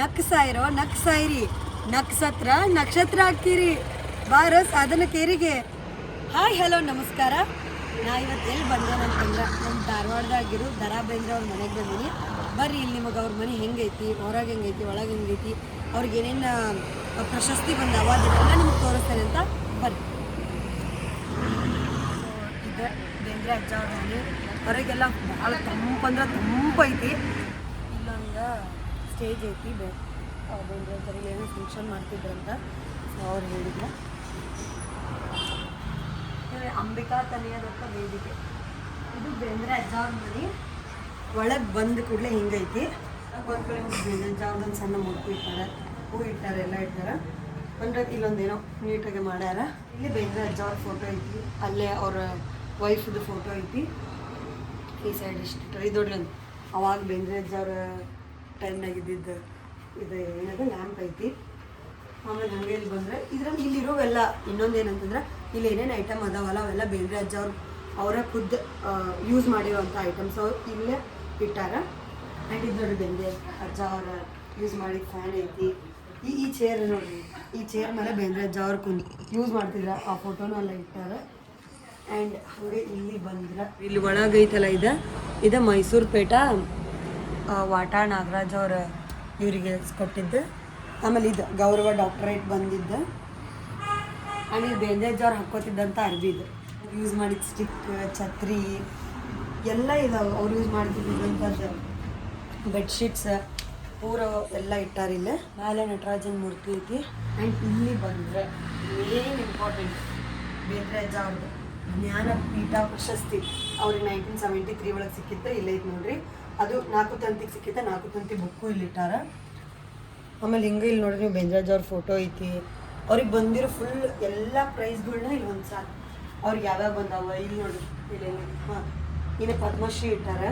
ನಕ್ಸಾಯಿರೋ, ನಕ್ಸಾಯಿರಿ. ನಕ್ಷತ್ರ ನಕ್ಷತ್ರ ಹಾಕ್ತೀರಿ. ಬಾರಸ್ ಸಾಧನ ಕೇರಿಗೆ ಹಾಯ್, ಹಲೋ, ನಮಸ್ಕಾರ. ನಾ ಇವತ್ತು ಎಲ್ಲಿ ಬಂದೆ ಅಂತಂದ್ರೆ ನಮ್ಮ ಧಾರವಾಡದಾಗಿರೋ ದರಾ ಬೇಂದ್ರೆ ಅವ್ರ ಮನೆಗೆ ಬಂದೀನಿ. ಬರ್ರಿ ಇಲ್ಲಿ ನಿಮಗೆ ಅವ್ರ ಮನೆ ಹೆಂಗೈತಿ, ಹೊರಗೆ ಹೆಂಗೈತಿ, ಒಳಗೆ ಹೆಂಗೈತಿ, ಅವ್ರಿಗೆ ಏನೇನು ಪ್ರಶಸ್ತಿ ಬಂದವ ಅದನ್ನೆಲ್ಲ ನಿಮ್ಗೆ ತೋರಿಸ್ತೇನೆ ಅಂತ ಬರ್ರಿ. ಇದೆ, ಬೇಂದ್ರೆ ಅಜ್ಜ ಅವ್ರ ಮನೆ. ಹೊರಗೆಲ್ಲ ಭಾಳ ತಂಪಂದ್ರೆ ತಂಪೈತಿ ಇಲ್ಲೊಂದು ಸ್ಟೇಜ್ ಐತಿ, ಬೇ ಆ ಏನು ಫಂಕ್ಷನ್ ಮಾಡ್ತಿದ್ರಂತ ಸೊ ಅವ್ರು ಹೇಳಿದ್ರು. ಅಂಬಿಕಾ ತನಿಯದತ್ತ ವೇದಿಕೆ. ಇದು ಬೇಂದ್ರೆ ಅಜ್ಜಾವ್ರ ಮನೆ ಒಳಗೆ ಬಂದ ಕೂಡಲೇ ಹಿಂಗೈತಿ. ಒಂದು ಒಂದು ಸಣ್ಣ ಮುಡ್ಕು ಇಟ್ಟಾರೆ, ಹೂ ಇಟ್ಟಾರೆ, ಎಲ್ಲ ಇಟ್ಟಾರೆ. ಅಂದ್ರೆ ಇಲ್ಲೊಂದೇನೋ ನೀಟಾಗಿ ಮಾಡ್ಯಾರ. ಇಲ್ಲಿ ಬೇಂದ್ರೆ ಅಜ್ಜಾವ್ರ ಫೋಟೋ ಐತಿ, ಅಲ್ಲೇ ಅವ್ರ ವೈಫ್ದು ಫೋಟೋ ಐತಿ. ಈ ಸೈಡ್ ಇಷ್ಟು ಇಟ್ಟಾರೆ. ಇದು ಅವಾಗ ಬೇಂದ್ರೆ ಅಜ್ಜ ಅವ್ರ ಟೈಮ್ನಾಗ ಇದ್ದಿದ್ದು ಇದು ಏನದು ಲ್ಯಾಂಪ್ ಐತಿ. ಆಮೇಲೆ ಹಂಗೆ ಇಲ್ಲಿ ಬಂದರೆ, ಇದ್ರಲ್ಲಿ ಇಲ್ಲಿರೋವೆಲ್ಲ ಇನ್ನೊಂದು ಏನಂತಂದ್ರೆ ಇಲ್ಲಿ ಏನೇನು ಐಟಮ್ ಅದಾವಲ್ಲ, ಅವೆಲ್ಲ ಬೇಂದ್ರೆ ಅಜ್ಜ ಅವ್ರು, ಅವರೇ ಖುದ್ದು ಯೂಸ್ ಮಾಡಿರೋಂಥ ಐಟಮ್ಸ್ ಅವ್ರು ಇಲ್ಲೇ ಇಟ್ಟಾರ. ಆ್ಯಂಡ್ ಇದು ನೋಡಿ ಬೇಂದ್ರೆ ಅಜ್ಜ ಅವರ ಯೂಸ್ ಮಾಡಿದ ಫ್ಯಾನ್ ಐತಿ. ಈ ಈ ಚೇರ್ ನೋಡಿರಿ, ಈ ಚೇರ್ ಮೇಲೆ ಬೇಂದ್ರೆ ಅಜ್ಜ ಅವ್ರು ಕುಂತ್ ಯೂಸ್ ಮಾಡ್ತಿದ್ರ, ಆ ಫೋಟೋನು ಎಲ್ಲ ಇಟ್ಟಾರ. ಆ್ಯಂಡ್ ಹಾಗೆ ಇಲ್ಲಿ ಬಂದ್ರೆ, ಇಲ್ಲಿ ಒಳಗೈತಲ್ಲ ಇದೆ, ಇದು ಮೈಸೂರು ಪೇಟ ವಾಟಾ ನಾಗರಾಜ್ ಅವ್ರ ಇವರಿಗೆ ಕೊಟ್ಟಿದ್ದು. ಆಮೇಲೆ ಇದು ಗೌರವ ಡಾಕ್ಟರೇಟ್ ಬಂದಿದ್ದು. ಆಮೇಲೆ ಬೇಂದ್ರಾಜ್ ಅವ್ರು ಹಾಕೋತಿದ್ದಂಥ ಅರ್ಬಿ ಇದು. ಯೂಸ್ ಮಾಡಿದ ಸ್ಟಿಕ್ ಛತ್ರಿ, ಎಲ್ಲ ಇದಾವೆ ಅವ್ರು ಯೂಸ್ ಮಾಡ್ತಿದ್ದಂಥದ್ದು ಬೆಡ್ಶೀಟ್ಸ್ ಪೂರ ಎಲ್ಲ ಇಟ್ಟಾರಿಲ್ಲ ಮೇಲೆ ನಟರಾಜನ್ ಮೂರ್ತಿ ಐತಿ. ಆ್ಯಂಡ್ ಇಲ್ಲಿ ಬಂದರೆ ಮೇನ್ ಇಂಪಾರ್ಟೆಂಟ್ ಬೇಂದ್ರೇಜ್ ಅವ್ರದ್ದು ಜ್ಞಾನಪೀಠ ಪ್ರಶಸ್ತಿ. ಅವ್ರಿಗೆ ನೈನ್ಟೀನ್ ಸೆವೆಂಟಿ ತ್ರೀ ಒಳಗೆ ಸಿಕ್ಕಿತ್ತು. ಇಲ್ಲೈತೆ ನೋಡ್ರಿ. ಅದು ನಾಲ್ಕು ತಂತಿಗೆ ಸಿಕ್ಕಿದೆ, ನಾಲ್ಕು ತಂತಿ ಬುಕ್ಕು ಇಲ್ಲಿ ಇಟ್ಟಾರ. ಆಮೇಲೆ ಹಿಂಗೆ ಇಲ್ಲಿ ನೋಡಿ ನೀವು ಬೆಂಜರಾಜ್ ಅವ್ರ ಫೋಟೋ ಐತಿ. ಅವ್ರಿಗೆ ಬಂದಿರೋ ಫುಲ್ ಎಲ್ಲ ಪ್ರೈಸ್ಗಳನ್ನ ಇಲ್ಲಿ ಒಂದು ಸಾಲ. ಅವ್ರಿಗೆ ಯಾವ್ಯಾವ ಬಂದಾವ, ಇಲ್ಲಿ ನೋಡಿ ಇಲ್ಲಿ ಹಾಂ. ಇನ್ನು ಪದ್ಮಶ್ರೀ ಇಟ್ಟಾರ.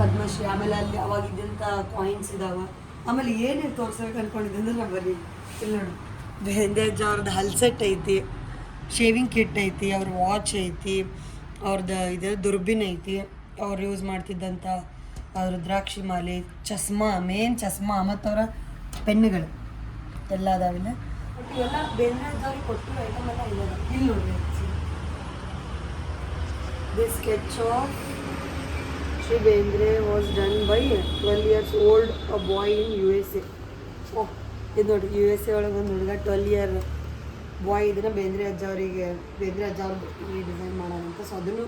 ಪದ್ಮಶ್ರೀ, ಆಮೇಲೆ ಅಲ್ಲಿ ಅವಾಗ ಇದ್ದಂಥ ಕಾಯಿನ್ಸ್ ಇದಾವೆ. ಆಮೇಲೆ ಏನೇನು ತೋರ್ಸ್ಬೇಕು ಅನ್ಕೊಂಡಿದ್ದೆ ಅಂದ್ರೆ ನಾವು ಬರ್ರಿ ಇಲ್ಲಿ ನೋಡಿ. ಬೆಂದೇಜ್ ಅವ್ರದ್ದು ಹಲ್ಸೆಟ್ ಐತಿ ಶೇವಿಂಗ್ ಕಿಟ್ ಐತಿ, ಅವ್ರ ವಾಚ್ ಐತಿ ಅವ್ರದ್ದು ಇದು ದುರ್ಬಿನ್ ಐತಿ. ಅವ್ರು ಯೂಸ್ ಮಾಡ್ತಿದ್ದಂಥ ಅವ್ರ ರುದ್ರಾಕ್ಷಿ ಮಾಲೆ, ಚಸ್ಮಾ ಮೇನ್ ಚಸ್ಮಾ ಮತ್ತು ಅವರ ಪೆನ್ನುಗಳು ಎಲ್ಲ ಅದಾವಿಲ್ಲ ಅವ್ರಿಗೆ this sketch of Shri Bendre was done by twelve years old a boy in U S A ಓಹ್ ಇದು ನೋಡಿ ಯು ಎಸ್ ಎ ಒಳಗೆ ಒಂದು ಹುಡುಗ ಟ್ವೆಲ್ ಇಯರ್ ಬಾಯ್ ಇದನ್ನ ಬೇಂದ್ರೆ ಅಜ್ಜ ಅವರಿಗೆ, ಬೇಂದ್ರೆ ಅಜ್ಜ ಅವ್ರಿಗೆ ಡಿಸೈನ್ ಅಂತ. ಸೊ ಅದನ್ನು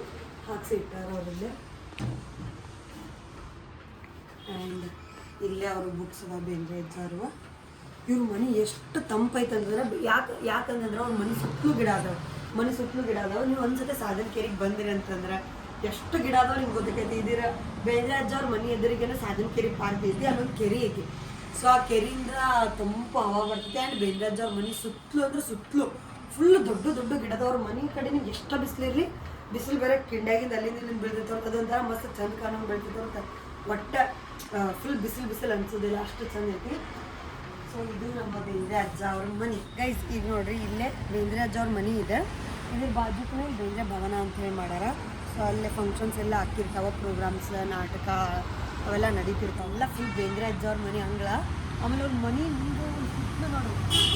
ಹಾಕ್ಸಿ ಇಟ್ಟಾರ ಅವರಲ್ಲಿ ಆ್ಯಂಡ್ ಇಲ್ಲೇ ಅವರು ಬುಕ್ಸ್ ಅದಾವ ಬೇಂದ್ರೆ ಅವ್ರು ಇವ್ರ ಮನೆ ಎಷ್ಟು ತಂಪೈತಂದ್ರೆ ಯಾಕೆ, ಯಾಕಂತಂದ್ರೆ ಅವ್ರ ಮನೆ ಸುತ್ತಲೂ ಗಿಡ ಅದಾವ. ಮನೆ ಸುತ್ತಲೂ ಗಿಡ ಅದಾವ. ನೀವು ಒಂದ್ಸತಿ ಸಾಧನ ಕೇರಿಗೆ ಬಂದಿರಿ ಅಂತಂದ್ರೆ ಎಷ್ಟು ಗಿಡ ಅದಾವ ನಿಮ್ಗೆ ಗೊತ್ತಾಗೈತಿ ಇದೀರ ಬೇಂದ್ರೆ ಅಜ್ಜ ಅವ್ರ ಮನೆ ಎದುರಿಗೆಲ್ಲ ಸಾಧನ ಕೇರಿ ಪಾರ್ಕ್ ಐತಿ, ಅಲ್ಲೊಂದು ಕೆರೆ ಐತಿ. ಸೊ ಆ ಕೆರೆಯಿಂದ ತಂಪು ಹವಾ ಬರ್ತೈತಿ. ಆ್ಯಂಡ್ ಬೇಂದ್ರೆ ಅಜ್ಜ ಅವ್ರ ಮನೆ ಸುತ್ತಲೂ ಅಂದ್ರೆ ಸುತ್ತಲೂ ಫುಲ್ ದೊಡ್ಡ ದೊಡ್ಡ ಗಿಡದವ್ರ ಮನೆ ಕಡೆ ಎಷ್ಟು ಬಿಸಿಲಿರಲಿ ಬಿಸಿಲು ಬೇರೆ ಕಿಂಡಾಗಿಂದ ಅಲ್ಲಿಂದ ಇಲ್ಲಿಂದ ಅಂತ, ಅದೊಂಥರ ಮಸ್ತ್ ಚಂದ ಕಾಣೋ ಬೆಳ್ತೈತೆ ಅಂತ. ಒಟ್ಟ ಫುಲ್ ಬಿಸಿಲು ಬಿಸಿಲು ಅನ್ಸೋದಿಲ್ಲ, ಅಷ್ಟು ಚಂದ ಐತಿ. ಸೊ ಇದು ನಮ್ಮ ಬೇಂದ್ರೆ ಅಜ್ಜ ಅವ್ರ ಮನೆ. ಗೈಸ್ ಈಗ ನೋಡ್ರಿ, ಇಲ್ಲೇ ಬೇಂದ್ರೆ ಅಜ್ಜ ಅವ್ರ ಮನೆ ಇದೆ. ಇದ್ರ ಬಾಜುಕನೇ ಬೇಂದ್ರೆ ಭವನ ಅಂತ ಹೇಳಿ ಮಾಡ್ಯಾರ ಸೊ ಅಲ್ಲೇ ಫಂಕ್ಷನ್ಸ್ ಎಲ್ಲ ಹಾಕಿರ್ತಾವ ಪ್ರೋಗ್ರಾಮ್ಸ್ ನಾಟಕ, ಅವೆಲ್ಲ ನಡೀತಿರ್ತಾವ. ಎಲ್ಲ ಫುಲ್ ಬೇಂದ್ರೆ ಅಜ್ಜ ಅವ್ರ ಮನೆ ಅಂಗಳ. ಆಮೇಲೆ ಅವ್ರ ಮನೆ ಹಿಂದೆ ಸುತ್ತಲೂ ನೋಡು.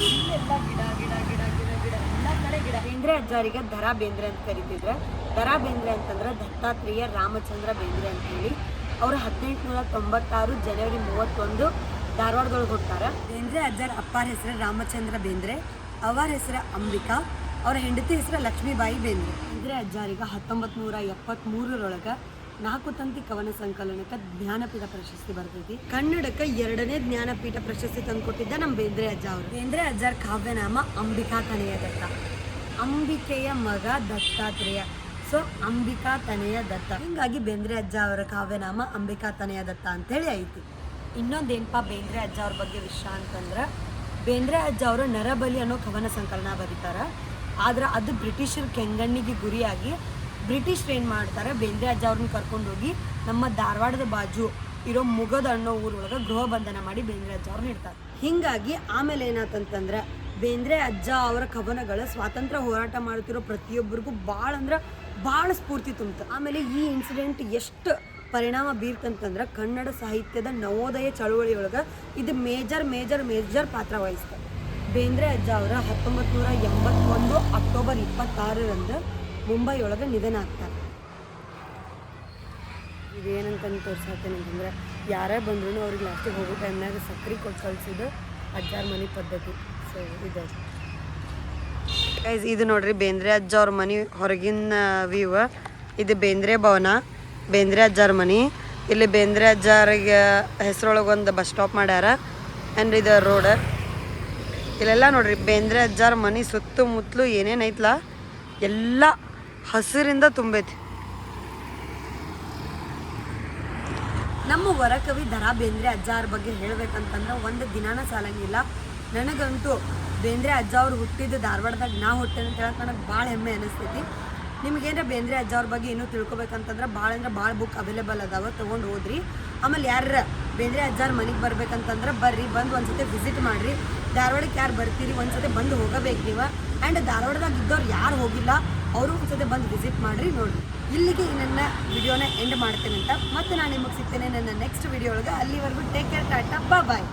ಇಲ್ಲೆಲ್ಲ ಗಿಡ ಗಿಡ ಗಿಡ ಗಿಡ ಗಿಡ, ಎಲ್ಲ ಕಡೆ ಗಿಡ. ಬೇಂದ್ರೆ ಅಜ್ಜಾರಿಗೆ ದರಾ ಬೇಂದ್ರೆ ಅಂತ ಕರಿತಿದ್ರೆ. ದರಾ ಬೇಂದ್ರೆ ಅಂತಂದ್ರೆ ದತ್ತಾತ್ರೇಯ ರಾಮಚಂದ್ರ ಬೇಂದ್ರೆ ಅಂತ ಹೇಳಿ ಅವರು ಹದಿನೆಂಟುನೂರ ತೊಂಬತ್ತಾರು ಜನವರಿ ಮೂವತ್ತೊಂದು ಧಾರವಾಡದೊಳಗೆ ಹುಟ್ಟಾರ. ಬೇಂದ್ರೆ ಅಜ್ಜರ ಅಪ್ಪಾರ ಹೆಸರು ರಾಮಚಂದ್ರ ಬೇಂದ್ರೆ ಅವರ ಹೆಸರು ಅಂಬಿಕಾ, ಅವರ ಹೆಂಡತಿ ಹೆಸರು ಲಕ್ಷ್ಮೀಬಾಯಿ ಬೇಂದ್ರೆ. ಬೇಂದ್ರೆ ಅಜ್ಜಾರಿಗೆ ಹತ್ತೊಂಬತ್ತು ನೂರ ಎಪ್ಪತ್ತ್ಮೂರರೊಳಗೆ ನಾಲ್ಕು ತಂತಿ ಕವನ ಸಂಕಲನಕ್ಕೆ ಜ್ಞಾನಪೀಠ ಪ್ರಶಸ್ತಿ ಬರ್ತೈತಿ. ಕನ್ನಡಕ್ಕೆ ಎರಡನೇ ಜ್ಞಾನಪೀಠ ಪ್ರಶಸ್ತಿ ತಂದುಕೊಟ್ಟಿದ್ದ ನಮ್ಮ ಬೇಂದ್ರೆ ಅಜ್ಜ ಅವರು. ಬೇಂದ್ರೆ ಅಜ್ಜರ ಕಾವ್ಯನಾಮ ಅಂಬಿಕಾ ತನೆಯ ದತ್ತ. ಅಂಬಿಕೆಯ ಮಗ ದತ್ತಾತ್ರೇಯ. ಸೊ, ಅಂಬಿಕಾ ತನೆಯ ದತ್ತ. ಹಿಂಗಾಗಿ ಬೇಂದ್ರೆ ಅಜ್ಜ ಅವರ ಕಾವ್ಯನಾಮ ಅಂಬಿಕಾ ತನೆಯ ದತ್ತ ಅಂತೇಳಿ ಐತಿ. ಇನ್ನೊಂದೇನಪ್ಪ ಬೇಂದ್ರೆ ಅಜ್ಜ ಅವ್ರ ಬಗ್ಗೆ ವಿಷಯ ಅಂತಂದ್ರೆ, ಬೇಂದ್ರೆ ಅಜ್ಜ ಅವರು ನರಬಲಿ ಅನ್ನೋ ಕವನ ಸಂಕಲನ ಬರೀತಾರ. ಆದ್ರೆ ಅದು ಬ್ರಿಟಿಷರ ಕೆಂಗಣ್ಣಿಗೆ ಗುರಿಯಾಗಿ ಬ್ರಿಟಿಷ್ರು ಏನು ಮಾಡ್ತಾರೆ? ಬೇಂದ್ರೆ ಅಜ್ಜ ಅವ್ರನ್ನ ಕರ್ಕೊಂಡೋಗಿ ನಮ್ಮ ಧಾರವಾಡದ ಬಾಜು ಇರೋ ಮುಗದ ಅನ್ನೋ ಊರೊಳಗೆ ಗೃಹ ಬಂಧನ ಮಾಡಿ ಬೇಂದ್ರೆ ಅಜ್ಜ ಅವ್ರನ್ನ ಇಡ್ತಾರೆ. ಹಿಂಗಾಗಿ ಆಮೇಲೆ ಏನಾತಂತಂದ್ರೆ ಬೇಂದ್ರೆ ಅಜ್ಜ ಅವರ ಕವನಗಳು ಸ್ವಾತಂತ್ರ್ಯ ಹೋರಾಟ ಮಾಡ್ತಿರೋ ಪ್ರತಿಯೊಬ್ಬರಿಗೂ ಭಾಳ ಅಂದ್ರೆ ಭಾಳ ಸ್ಫೂರ್ತಿ ತುಂಬಿತು ಆಮೇಲೆ ಈ ಇನ್ಸಿಡೆಂಟ್ ಎಷ್ಟು ಪರಿಣಾಮ ಬೀರ್ತಂತಂದ್ರೆ ಕನ್ನಡ ಸಾಹಿತ್ಯದ ನವೋದಯ ಚಳುವಳಿಯೊಳಗೆ ಇದು ಮೇಜರ್ ಮೇಜರ್ ಮೇಜರ್ ಪಾತ್ರ ವಹಿಸ್ತಾರೆ ಬೇಂದ್ರೆ ಅಜ್ಜ ಅವರ ಹತ್ತೊಂಬತ್ತು ನೂರ ಎಂಬತ್ತೊಂದು ಅಕ್ಟೋಬರ್ ಇಪ್ಪತ್ತಾರರಂದು ಮುಂಬೈ ಒಳಗೆ ನಿಧನ ಆಗ್ತಾರೆ. ಇದೇನಂತಂದು ತೋರ್ಸಾತೇನೆ ಅಂತಂದ್ರೆ, ಯಾರೇ ಬಂದ್ರೂ ಅವ್ರಿಗೆ ಲಾಸ್ಟಿಗೆ ಹೋಗೋ ಟೈಮ್ನಾಗ ಸಕ್ರೆ ಕೊಟ್ಟು ಕಳ್ಸಿದ್ದು ಅಜ್ಜಾರ ಮನೆ ಪದ್ಧತಿ. ಸೊ ಇದು. ಗೈಸ್ ಇದು ನೋಡ್ರಿ ಬೇಂದ್ರೆ ಅಜ್ಜ ಅವ್ರ ಮನೆ ಹೊರಗಿನ ವ್ಯೂ ಇದು ಬೇಂದ್ರೆ ಭವನ, ಬೇಂದ್ರೆ ಅಜ್ಜಾರ ಮನೆ. ಇಲ್ಲಿ ಬೇಂದ್ರೆ ಅಜ್ಜಾರಿಗೆ ಹೆಸರೊಳಗೆ ಒಂದು ಬಸ್ ಸ್ಟಾಪ್ ಮಾಡ್ಯಾರ. ಆ್ಯಂಡ್ ಇದು ರೋಡ್ ಇಲ್ಲೆಲ್ಲ ನೋಡ್ರಿ, ಬೇಂದ್ರೆ ಅಜ್ಜಾರ ಮನೆ ಸುತ್ತಮುತ್ತಲು ಏನೇನು ಐತ್ಲ? ಎಲ್ಲ ಹಸಿರಿಂದ ತುಂಬೈತಿ. ನಮ್ಮ ವರಕವಿ ದರಾ ಬೇಂದ್ರೆ ಅಜ್ಜಾರ ಬಗ್ಗೆ ಹೇಳ್ಬೇಕಂತಂದ್ರೆ ಒಂದು ದಿನಾನ ಸಾಲಂಗಿಲ್ಲ. ನನಗಂತೂ ಬೇಂದ್ರೆ ಅಜ್ಜ ಅವ್ರು ಹುಟ್ಟಿದ್ದು ಧಾರವಾಡದಾಗ ನಾ ಹುಟ್ಟೇನೆ ಅಂತ ಹೇಳಕ್ಕೆ ನನಗೆ ಭಾಳ ಹೆಮ್ಮೆ ಅನಿಸ್ತೈತಿ. ನಿಮ್ಗೇನರ ಬೇಂದ್ರೆ ಅಜ್ಜ ಅವ್ರ ಬಗ್ಗೆ ಇನ್ನೂ ತಿಳ್ಕೊಬೇಕಂತಂದ್ರೆ ಭಾಳ ಅಂದ್ರೆ ಭಾಳ ಬುಕ್ ಅವೈಲೇಬಲ್ ಅದಾವ, ತೊಗೊಂಡು ಹೋದ್ರಿ. ಆಮೇಲೆ ಯಾರ ಬೇಂದ್ರೆ ಅಜ್ಜಾರ ಮನೆಗೆ ಬರ್ಬೇಕಂತಂದ್ರೆ ಬರ್ರಿ, ಬಂದು ಒಂದ್ಸತಿ ವಿಸಿಟ್ ಮಾಡಿರಿ. ಧಾರವಾಡಕ್ಕೆ ಯಾರು ಬರ್ತೀರಿ? ಒಂದ್ಸತಿ ಬಂದು ಹೋಗಬೇಕು ನೀವು. ಆ್ಯಂಡ್ ಧಾರವಾಡದಾಗ ಇದ್ದವ್ರು ಯಾರು ಹೋಗಿಲ್ಲ, ಅವರು ಒಂದ್ಸತಿ ಬಂದು ವಿಸಿಟ್ ಮಾಡಿರಿ ನೋಡಿರಿ. ಇಲ್ಲಿಗೆ ನನ್ನ ವಿಡಿಯೋನ ಎಂಡ್ ಮಾಡ್ತೇನೆ ಅಂತ ಮತ್ತೆ ನಾನು ನಿಮಗೆ ಸಿಗ್ತೇನೆ ನನ್ನ ನೆಕ್ಸ್ಟ್ ವಿಡಿಯೋ ಒಳಗೆ. ಅಲ್ಲಿವರೆಗೂ ಟೇಕ್ ಕೇರ್ ಟಾಟಾ ಬಾಯ್